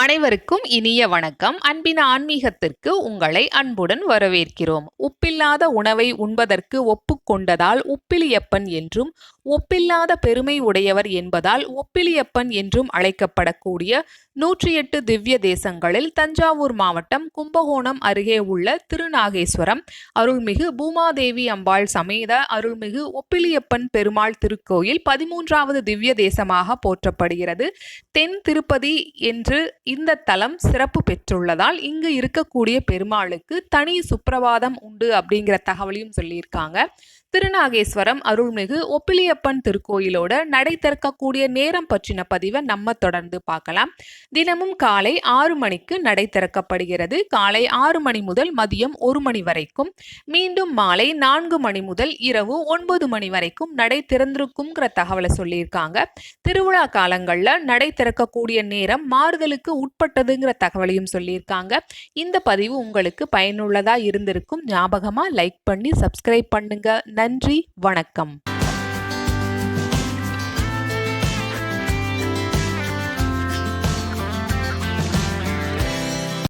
அனைவருக்கும் இனிய வணக்கம். அன்பின் ஆன்மீகத்திற்கு உங்களை அன்புடன் வரவேற்கிறோம். உப்பில்லாத உணவை உண்பதற்கு ஒப்புக்கொண்டதால் உப்பிலியப்பன் என்றும் ஒப்பில்லாத பெருமை உடையவர் என்பதால் ஒப்பிலியப்பன் என்றும் அழைக்கப்படக்கூடிய நூற்றி எட்டு திவ்ய தேசங்களில் தஞ்சாவூர் மாவட்டம் கும்பகோணம் அருகே உள்ள திருநாகேஸ்வரம் அருள்மிகு பூமாதேவி அம்பாள் சமேத அருள்மிகு ஒப்பிலியப்பன் பெருமாள் திருக்கோயில் பதிமூன்றாவது திவ்ய தேசமாக போற்றப்படுகிறது. தென் திருப்பதி என்று இந்த தலம் சிறப்பு பெற்றுள்ளதால் இங்கு இருக்கக்கூடிய பெருமாளுக்கு தனி சுப்பிரவாதம் உண்டு அப்படிங்கிற தகவலையும் சொல்லியிருக்காங்க. திருநாகேஸ்வரம் அருள்மிகு ஒப்பிலியப்பன் திருக்கோயிலோட நடை திறக்கக்கூடிய நேரம் பற்றின பதிவை நம்ம தொடர்ந்து பார்க்கலாம். தினமும் காலை ஆறு மணிக்கு நடை திறக்கப்படுகிறது. காலை ஆறு மணி முதல் மதியம் ஒரு மணி வரைக்கும். மீண்டும் மாலை நான்கு மணி முதல் இரவு ஒன்பது மணி வரைக்கும் நடை திறந்திருக்குங்கிற தகவலை சொல்லியிருக்காங்க. திருவிழா காலங்களில் நடை திறக்கக்கூடிய நேரம் மாறுதலுக்கு உட்பட்டதுங்கிற தகவலையும் சொல்லியிருக்காங்க. இந்த பதிவு உங்களுக்கு பயனுள்ளதாக இருந்திருக்கும். ஞாபகமாக லைக் பண்ணி சப்ஸ்கிரைப் பண்ணுங்கள் நன்றி வணக்கம்.